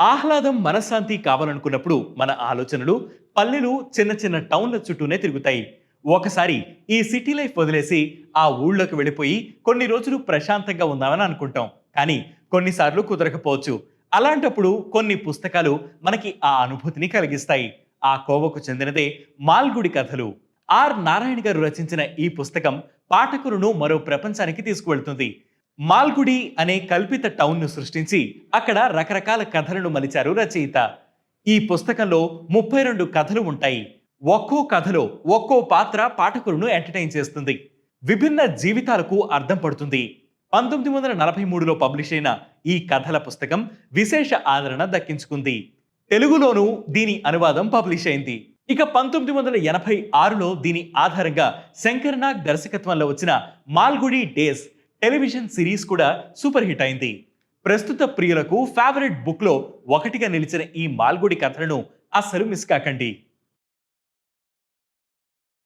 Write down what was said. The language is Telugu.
ఆహ్లాదం మనశ్శాంతి కావాలనుకున్నప్పుడు మన ఆలోచనలు పల్లెలు చిన్న చిన్న టౌన్ల చుట్టూనే తిరుగుతాయి. ఒకసారి ఈ సిటీ లైఫ్ వదిలేసి ఆ ఊళ్ళోకి వెళ్ళిపోయి కొన్ని రోజులు ప్రశాంతంగా ఉందామని అనుకుంటాం. కానీ కొన్నిసార్లు కుదరకపోవచ్చు. అలాంటప్పుడు కొన్ని పుస్తకాలు మనకి ఆ అనుభూతిని కలిగిస్తాయి. ఆ కోవకు చెందినదే మాల్గుడి కథలు. ఆర్. నారాయణ గారు రచించిన ఈ పుస్తకం పాఠకులను మరో ప్రపంచానికి తీసుకువెళ్తుంది. మాల్గుడి అనే కల్పిత టౌన్ను సృష్టించి అక్కడ రకరకాల కథలను మలిచారు రచయిత. ఈ పుస్తకంలో ముప్పై రెండు కథలు ఉంటాయి. ఒక్కో కథలో ఒక్కో పాత్ర పాఠకులను ఎంటర్టైన్ చేస్తుంది. విభిన్న జీవితాలకు అర్థం పడుతుంది. పంతొమ్మిది వందల నలభై మూడులో పబ్లిష్ అయిన ఈ కథల పుస్తకం విశేష ఆదరణ దక్కించుకుంది. తెలుగులోనూ దీని అనువాదం పబ్లిష్ అయింది. ఇక పంతొమ్మిది వందల ఎనభై ఆరులో దీని ఆధారంగా శంకర్నాగ్ దర్శకత్వంలో వచ్చిన మాల్గుడి డేస్ టెలివిజన్ సిరీస్ కూడా సూపర్ హిట్ అయింది. ప్రస్తుత ప్రియులకు ఫేవరెట్ బుక్లో ఒకటిగా నిలిచిన ఈ మాల్గుడి కథలను అస్సలు మిస్ కాకండి.